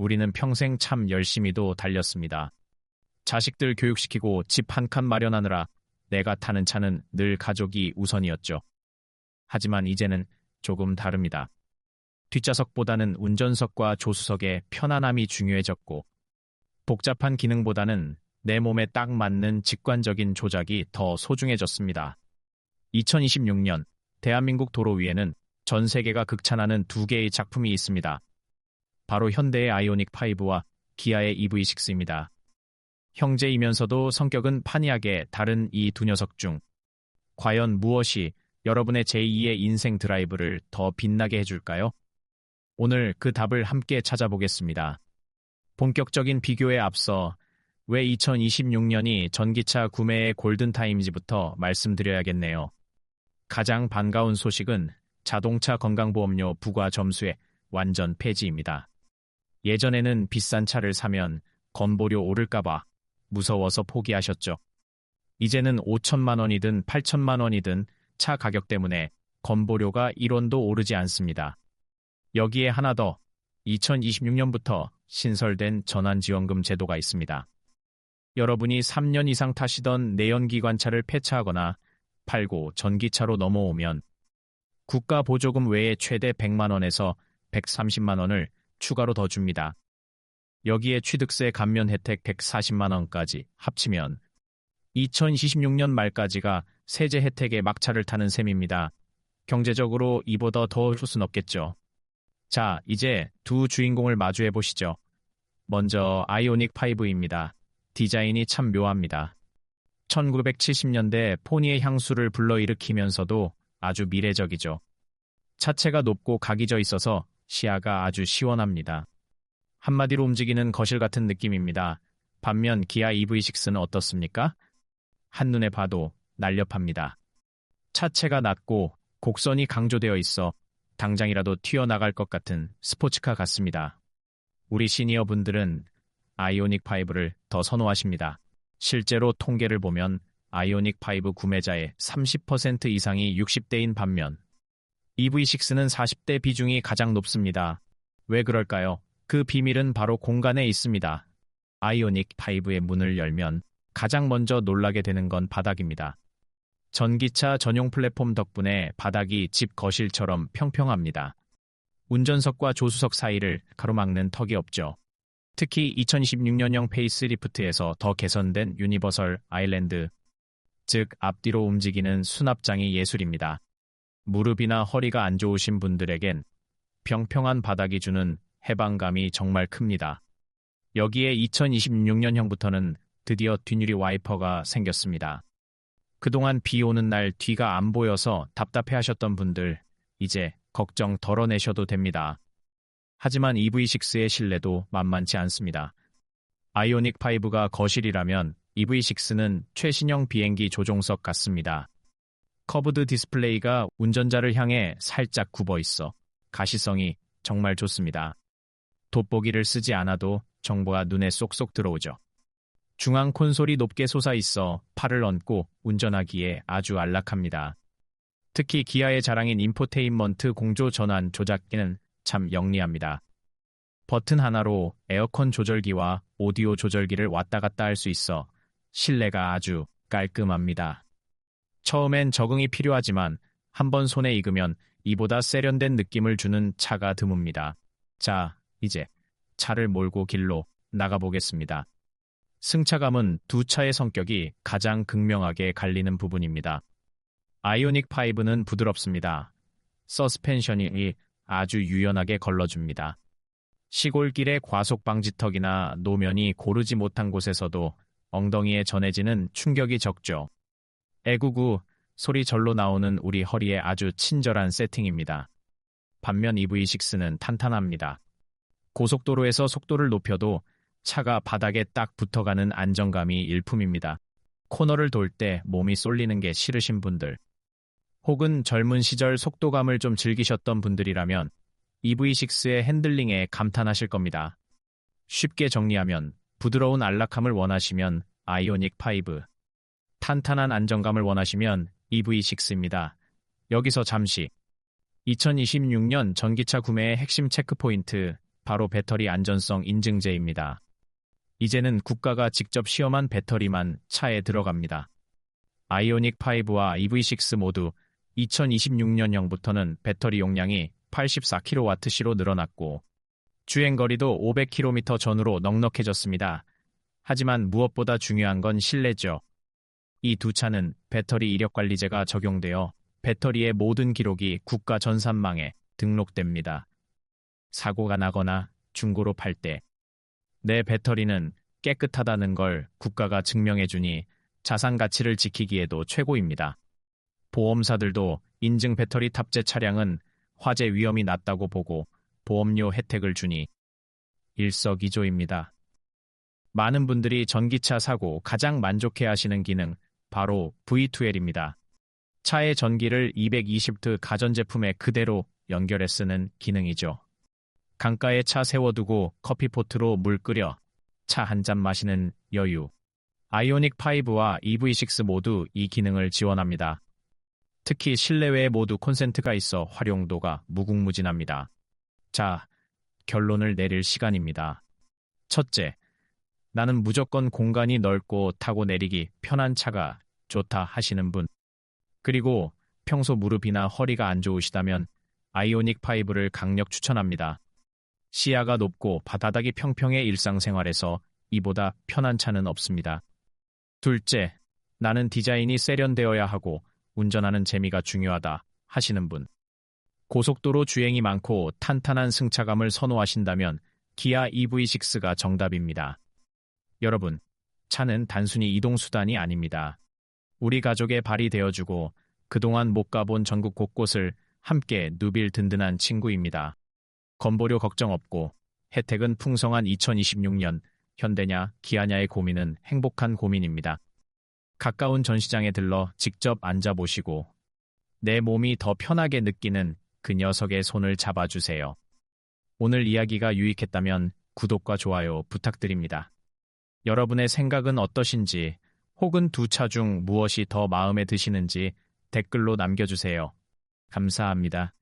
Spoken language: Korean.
우리는 평생 참 열심히도 달렸습니다. 자식들 교육시키고 집 한 칸 마련하느라 내가 타는 차는 늘 가족이 우선이었죠. 하지만 이제는 조금 다릅니다. 뒷좌석보다는 운전석과 조수석의 편안함이 중요해졌고 복잡한 기능보다는 내 몸에 딱 맞는 직관적인 조작이 더 소중해졌습니다. 2026년 대한민국 도로 위에는 전 세계가 극찬하는 두 개의 작품이 있습니다. 바로 현대의 아이오닉 5와 기아의 EV6입니다. 형제이면서도 성격은 판이하게 다른 이 두 녀석 중 과연 무엇이 여러분의 제2의 인생 드라이브를 더 빛나게 해줄까요? 오늘 그 답을 함께 찾아보겠습니다. 본격적인 비교에 앞서 왜 2026년이 전기차 구매의 골든타임인지부터 말씀드려야겠네요. 가장 반가운 소식은 자동차 건강보험료 부과 점수의 완전 폐지입니다. 예전에는 비싼 차를 사면 건보료 오를까봐 무서워서 포기하셨죠. 이제는 5천만 원이든 8천만 원이든 차 가격 때문에 건보료가 1원도 오르지 않습니다. 여기에 하나 더 2026년부터 신설된 전환지원금 제도가 있습니다. 여러분이 3년 이상 타시던 내연기관차를 폐차하거나 팔고 전기차로 넘어오면 국가 보조금 외에 최대 100만 원에서 130만 원을 추가로 더 줍니다. 여기에 취득세 감면 혜택 140만 원까지 합치면 2026년 말까지가 세제 혜택의 막차를 타는 셈입니다. 경제적으로 이보다 더 좋을 순 없겠죠. 자, 이제 두 주인공을 마주해 보시죠. 먼저 아이오닉 5입니다. 디자인이 참 묘합니다. 1970년대 포니의 향수를 불러일으키면서도 아주 미래적이죠. 차체가 높고 각이 져 있어서 시야가 아주 시원합니다. 한마디로 움직이는 거실 같은 느낌입니다. 반면 기아 EV6는 어떻습니까? 한눈에 봐도 날렵합니다. 차체가 낮고 곡선이 강조되어 있어 당장이라도 튀어나갈 것 같은 스포츠카 같습니다. 우리 시니어 분들은 아이오닉 5를 더 선호하십니다. 실제로 통계를 보면 아이오닉 5 구매자의 30% 이상이 60대인 반면 EV6는 40대 비중이 가장 높습니다. 왜 그럴까요? 그 비밀은 바로 공간에 있습니다. 아이오닉 5의 문을 열면 가장 먼저 놀라게 되는 건 바닥입니다. 전기차 전용 플랫폼 덕분에 바닥이 집 거실처럼 평평합니다. 운전석과 조수석 사이를 가로막는 턱이 없죠. 특히 2026년형 페이스리프트에서 더 개선된 유니버설 아일랜드, 즉 앞뒤로 움직이는 수납장이 예술입니다. 무릎이나 허리가 안 좋으신 분들에겐 평평한 바닥이 주는 해방감이 정말 큽니다. 여기에 2026년형부터는 드디어 뒷유리 와이퍼가 생겼습니다. 그동안 비 오는 날 뒤가 안 보여서 답답해 하셨던 분들, 이제 걱정 덜어내셔도 됩니다. 하지만 EV6의 신뢰도 만만치 않습니다. 아이오닉 5가 거실이라면 EV6는 최신형 비행기 조종석 같습니다. 커브드 디스플레이가 운전자를 향해 살짝 굽어 있어 가시성이 정말 좋습니다. 돋보기를 쓰지 않아도 정보가 눈에 쏙쏙 들어오죠. 중앙 콘솔이 높게 솟아 있어 팔을 얹고 운전하기에 아주 안락합니다. 특히 기아의 자랑인 인포테인먼트 공조 전환 조작기는 참 영리합니다. 버튼 하나로 에어컨 조절기와 오디오 조절기를 왔다 갔다 할 수 있어 실내가 아주 깔끔합니다. 처음엔 적응이 필요하지만 한번 손에 익으면 이보다 세련된 느낌을 주는 차가 드뭅니다. 자, 이제 차를 몰고 길로 나가보겠습니다. 승차감은 두 차의 성격이 가장 극명하게 갈리는 부분입니다. 아이오닉 5는 부드럽습니다. 서스펜션이 아주 유연하게 걸러줍니다. 시골길의 과속 방지턱이나 노면이 고르지 못한 곳에서도 엉덩이에 전해지는 충격이 적죠. 애구구 소리 절로 나오는 우리 허리에 아주 친절한 세팅입니다. 반면 EV6는 탄탄합니다. 고속도로에서 속도를 높여도 차가 바닥에 딱 붙어가는 안정감이 일품입니다. 코너를 돌 때 몸이 쏠리는 게 싫으신 분들, 혹은 젊은 시절 속도감을 좀 즐기셨던 분들이라면 EV6의 핸들링에 감탄하실 겁니다. 쉽게 정리하면 부드러운 안락함을 원하시면 아이오닉 5, 탄탄한 안정감을 원하시면 EV6입니다. 여기서 잠시 2026년 전기차 구매의 핵심 체크포인트 바로 배터리 안전성 인증제입니다. 이제는 국가가 직접 시험한 배터리만 차에 들어갑니다. 아이오닉 5와 EV6 모두 2026년형부터는 배터리 용량이 84kWh로 늘어났고 주행 거리도 500km 전후로 넉넉해졌습니다. 하지만 무엇보다 중요한 건 실내죠. 이 두 차는 배터리 이력 관리제가 적용되어 배터리의 모든 기록이 국가 전산망에 등록됩니다. 사고가 나거나 중고로 팔 때 내 배터리는 깨끗하다는 걸 국가가 증명해 주니 자산 가치를 지키기에도 최고입니다. 보험사들도 인증 배터리 탑재 차량은 화재 위험이 낮다고 보고 보험료 혜택을 주니 일석이조입니다. 많은 분들이 전기차 사고 가장 만족해 하시는 기능 바로 V2L입니다. 차의 전기를 220V 가전제품에 그대로 연결해 쓰는 기능이죠. 강가에 차 세워두고 커피포트로 물 끓여 차 한 잔 마시는 여유. 아이오닉 5와 EV6 모두 이 기능을 지원합니다. 특히 실내외에 모두 콘센트가 있어 활용도가 무궁무진합니다. 자, 결론을 내릴 시간입니다. 첫째, 나는 무조건 공간이 넓고 타고 내리기 편한 차가 좋다 하시는 분. 그리고 평소 무릎이나 허리가 안 좋으시다면 아이오닉 5를 강력 추천합니다. 시야가 높고 바다닥이 평평의 일상생활에서 이보다 편한 차는 없습니다. 둘째, 나는 디자인이 세련되어야 하고 운전하는 재미가 중요하다 하시는 분. 고속도로 주행이 많고 탄탄한 승차감을 선호하신다면 기아 EV6가 정답입니다. 여러분, 차는 단순히 이동수단이 아닙니다. 우리 가족의 발이 되어주고 그동안 못 가본 전국 곳곳을 함께 누빌 든든한 친구입니다. 건보료 걱정 없고 혜택은 풍성한 2026년 현대냐 기아냐의 고민은 행복한 고민입니다. 가까운 전시장에 들러 직접 앉아보시고 내 몸이 더 편하게 느끼는 그 녀석의 손을 잡아주세요. 오늘 이야기가 유익했다면 구독과 좋아요 부탁드립니다. 여러분의 생각은 어떠신지 혹은 두 차 중 무엇이 더 마음에 드시는지 댓글로 남겨주세요. 감사합니다.